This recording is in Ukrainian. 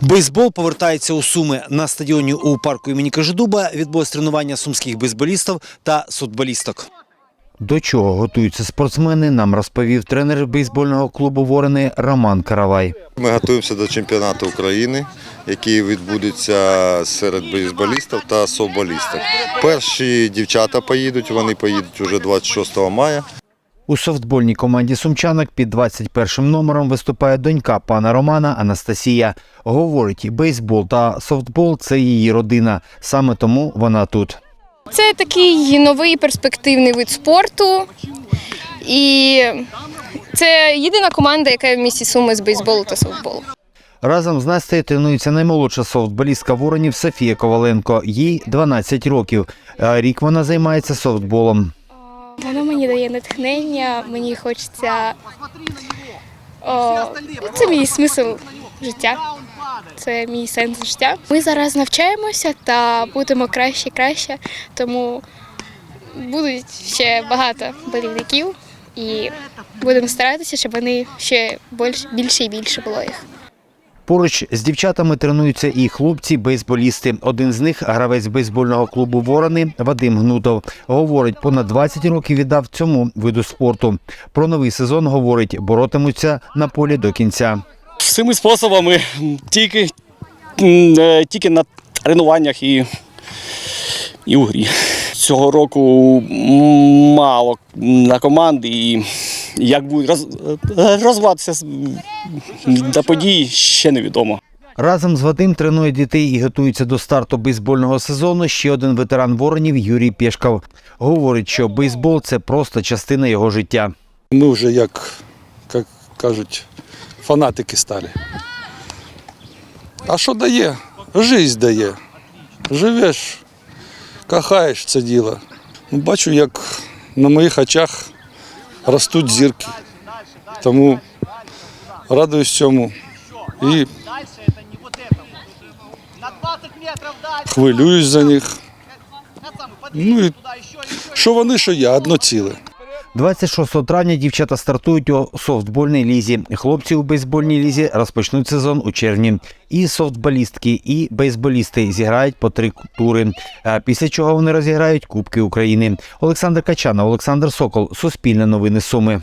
Бейсбол повертається у Суми. На стадіоні у парку імені Кажедуба відбулось тренування сумських бейсболістів та судболісток. До чого готуються спортсмени, нам розповів тренер бейсбольного клубу Ворони Роман Каравай. Ми готуємося до чемпіонату України, який відбудеться серед бейсболістів та софтболістів. Перші дівчата поїдуть, вони поїдуть уже 26 мая. У софтбольній команді сумчанок під 21 номером виступає донька пана Романа Анастасія. Говорить, бейсбол та софтбол це її родина. Саме тому вона тут. Це такий новий перспективний вид спорту. І це єдина команда, яка в місті Суми з бейсболу та софтболу. Разом з Настею тренується наймолодша софтболістка воронів Софія Коваленко. Їй 12 років. Рік вона займається софтболом. Воно мені дає натхнення, мені хочеться. О, це мій смисл життя. Це мій сенс життя. Ми зараз навчаємося та будемо краще і краще, тому будуть ще багато болівників і будемо старатися, щоб вони ще більше, і більше було їх. Поруч з дівчатами тренуються і хлопці-бейсболісти. Один з них гравець бейсбольного клубу Ворони Вадим Гнутов. Говорить, понад 20 років віддав цьому виду спорту. Про новий сезон говорить, боротимуться на полі до кінця. Всіми способами тільки, е, тільки на тренуваннях і, і у грі. Цього року мало на команди і як будуть роз, е, розвиватися до подій, ще невідомо. Разом з Вадим тренує дітей і готується до старту бейсбольного сезону. Ще один ветеран воронів Юрій Пєшков. Говорить, що бейсбол це просто частина його життя. Ми вже, як, як кажуть, фанатики стали. А що дає? Жизнь дає. Живеш, кохаєш це діло. Бачу, як на моїх очах ростуть зірки. Тому радуюсь цьому і хвилююсь за них. Ну і що вони, що я, одно ціле. 26 травня дівчата стартують у софтбольній лізі. Хлопці у бейсбольній лізі розпочнуть сезон у червні. І софтболістки, і бейсболісти зіграють по три тури. Після чого вони розіграють Кубки України. Олександр Качана, Олександр Сокол, Суспільне новини Суми.